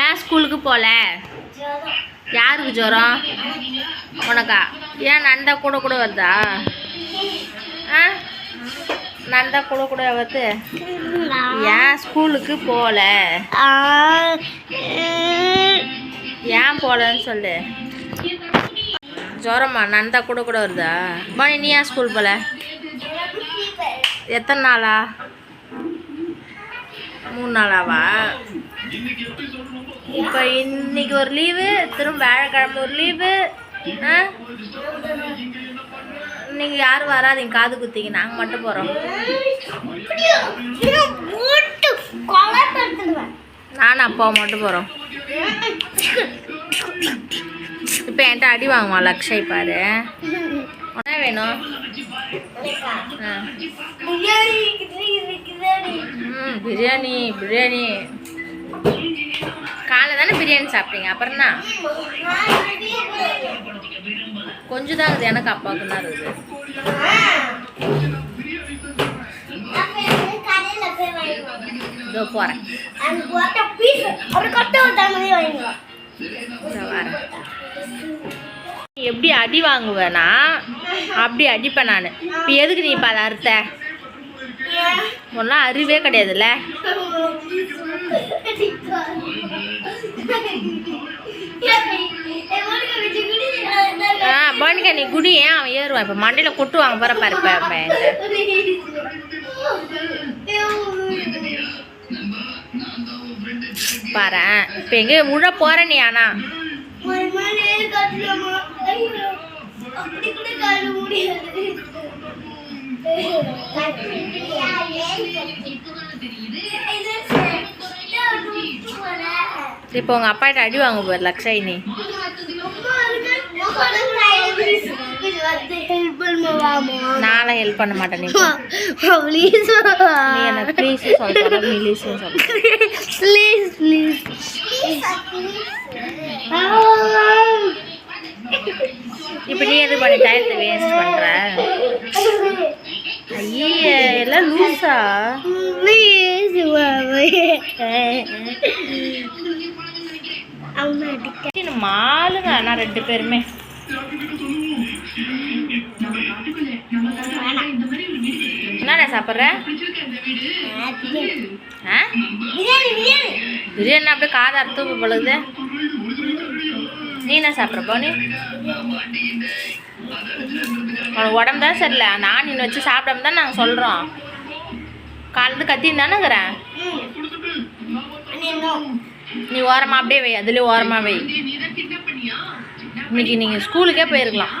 ஏன் ஸ்கூலுக்கு போகல யாருக்கு ஜுரம்? உனக்கா? ஏன் நந்தா கூட கூட வருதா? ஆ? நந்தா கூட கூட வருது. ஏன் ஸ்கூலுக்கு போகல ஏன் போகலன்னு சொல்லு. ஜுரமா? நந்தா கூட கூட வருதா? மணி நீ ஏன் ஸ்கூல் போகல எத்தனை நாளா? மூணு நாளாவா? இப்போ இன்னைக்கு ஒரு லீவு திரும்ப வியாழக்கிழமை ஒரு லீவு ஆ? இன்னைக்கு யாரும் வராதீங்க காது குத்திங்க நாங்கள் மட்டும் போகிறோம் நானும் அப்பாவும் மட்டும் போகிறோம் இப்போ என்கிட்ட அடி வாங்குவான் லக்ஷய் பாரு. என்ன வேணும்? ம் பிரியாணி பிரியாணி. காலைல தானே பிரியாணி சாப்பிட்டீங்க? அப்புறம் என்ன? கொஞ்சம் தான் இருக்குது. எனக்கு அப்பாவுக்கு தான் இருக்குது. இதோ போகிறேன் வரேன். எப்படி அடி வாங்குவேனா? அப்படி அடிப்பேன் நான். இப்போ எதுக்கு நீ இப்போ அதை அறுத்த? ஒன்றும் அறிவே கிடையாதுல்ல. ஆ பானிகா நீ குடி ஏன் அவன் ஏறுவான் இப்போ மண்டையில் கொட்டுவாங்க போகிற பாரு பாரு பாரு இப்போ எங்கே முழ போகிற நீ ஆனா. இப்போ உங்கள் அப்பாட்ட அடி வாங்க போர் லக்ஷாயினி நானும் ஹெல்ப் பண்ண மாட்டேன் நீ நீ எனக்கு ப்ளீஸ் சொல்ற ப்ளீஸ் சொல்ற. இப்போ நீ எது பண்ணி டயத்தை வேஸ்ட் பண்ணுற ஐயே எல்லாம் லூஸா மாலுங்க ஆனால் ரெண்டு பேருமே. சாப்பிட்ற? ஆ? பிரியாணி அப்படியே காதை அறுத்து பழகுது நீ என்ன சாப்பிட்ற போனி உனக்கு உடம்பு தான் சரியில்லை. நான் இன்னும் வச்சு சாப்பிடாம தான் நாங்கள் சொல்கிறோம் காலத்து கத்தின்னு தானேங்கிறேன் நீ ஓரமாக அப்படியே வை அதுலேயே ஓரமாக வை. இன்னைக்கு நீங்கள் ஸ்கூலுக்கே போயிருக்கலாம்.